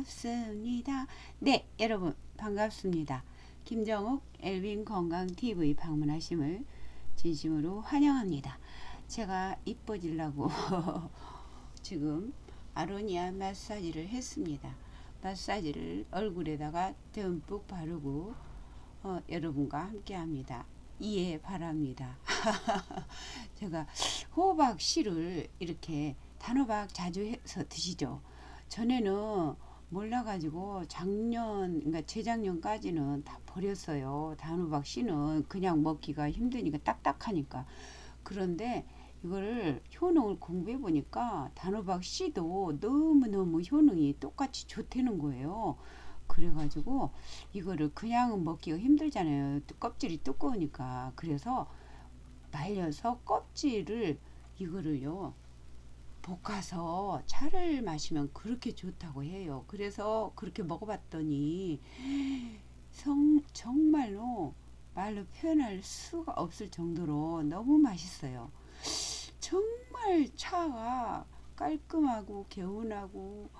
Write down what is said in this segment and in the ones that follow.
반갑습니다. 네, 여러분 반갑습니다. 김정욱 엘빈 건강 TV 방문하심을 진심으로 환영합니다. 제가 이뻐지려고 지금 아로니아 마사지를 했습니다. 마사지를 얼굴에다가 듬뿍 바르고 어, 여러분과 함께 합니다. 이해 바랍니다. 제가 호박 씨를 이렇게 단호박 자주 해서 드시죠. 전에는 몰라가지고 작년, 그러니까 재작년까지는 다 버렸어요. 단호박 씨는 그냥 먹기가 힘드니까 딱딱하니까. 그런데 이거를 효능을 공부해 보니까 단호박 씨도 너무너무 효능이 똑같이 좋다는 거예요. 그래가지고 이거를 그냥 먹기가 힘들잖아요. 껍질이 두꺼우니까. 그래서 말려서 껍질을 이거를요. 볶아서 차를 마시면 그렇게 좋다고 해요. 그래서 그렇게 먹어봤더니 성, 정말로 말로 표현할 수가 없을 정도로 너무 맛있어요. 정말 차가 깔끔하고 개운하고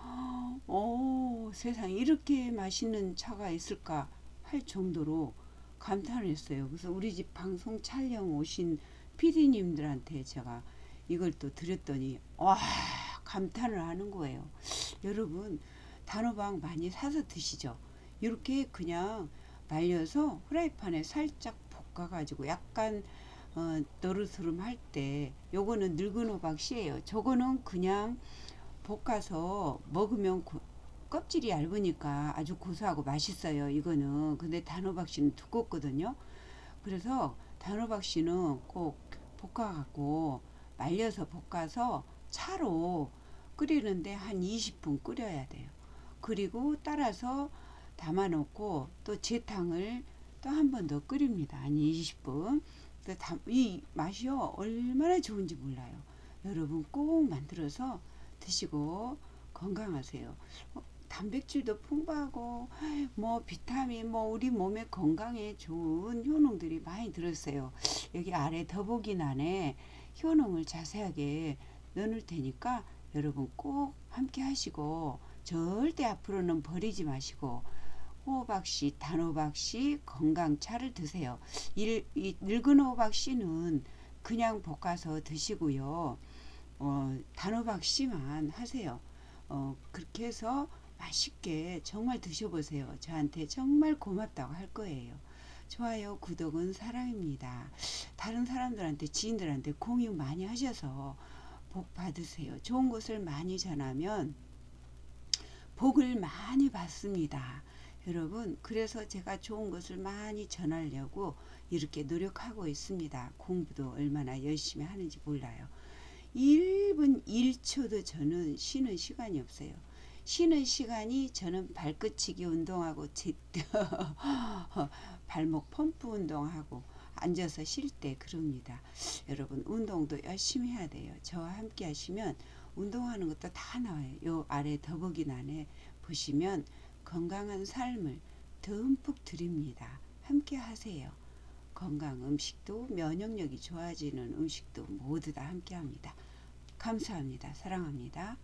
오 세상에 이렇게 맛있는 차가 있을까 할 정도로 감탄을 했어요. 그래서 우리 집 방송 촬영 오신 PD님들한테 제가 이걸 또 드렸더니 와 감탄을 하는 거예요. 여러분 단호박 많이 사서 드시죠. 이렇게 그냥 말려서 후라이팬에 살짝 볶아가지고 약간 어, 노르스름 할 때 요거는 늙은 호박 씨예요. 저거는 그냥 볶아서 먹으면 고, 껍질이 얇으니까 아주 고소하고 맛있어요. 이거는 근데 단호박 씨는 두껍거든요. 그래서 단호박 씨는 꼭 볶아갖고 말려서 볶아서 차로 끓이는데 한 20분 끓여야 돼요. 그리고 따라서 담아놓고 또 재탕을 또 한 번 더 끓입니다. 한 20분. 이 맛이요 얼마나 좋은지 몰라요. 여러분 꼭 만들어서 드시고 건강하세요. 어, 단백질도 풍부하고 뭐 비타민 뭐 우리 몸의 건강에 좋은 효능들이 많이 들었어요. 여기 아래 더보기란에 효능을 자세하게 넣을 테니까 여러분 꼭 함께 하시고 절대 앞으로는 버리지 마시고 호박씨, 단호박씨 건강차를 드세요. 일, 이 늙은 호박씨는 그냥 볶아서 드시고요. 어, 단호박씨만 하세요. 어, 그렇게 해서 맛있게 정말 드셔보세요. 저한테 정말 고맙다고 할 거예요. 좋아요, 구독은 사랑입니다. 다른 사람들한테, 지인들한테 공유 많이 하셔서 복 받으세요. 좋은 것을 많이 전하면 복을 많이 받습니다. 여러분, 그래서 제가 좋은 것을 많이 전하려고 이렇게 노력하고 있습니다. 공부도 얼마나 열심히 하는지 몰라요. 1분 1초도 저는 쉬는 시간이 없어요. 쉬는 시간이 저는 발끝치기 운동하고 발목 펌프 운동하고 앉아서 쉴 때 그럽니다. 여러분 운동도 열심히 해야 돼요. 저와 함께 하시면 운동하는 것도 다 나와요. 요 아래 더보기란에 보시면 건강한 삶을 듬뿍 드립니다. 함께 하세요. 건강 음식도 면역력이 좋아지는 음식도 모두 다 함께 합니다. 감사합니다. 사랑합니다.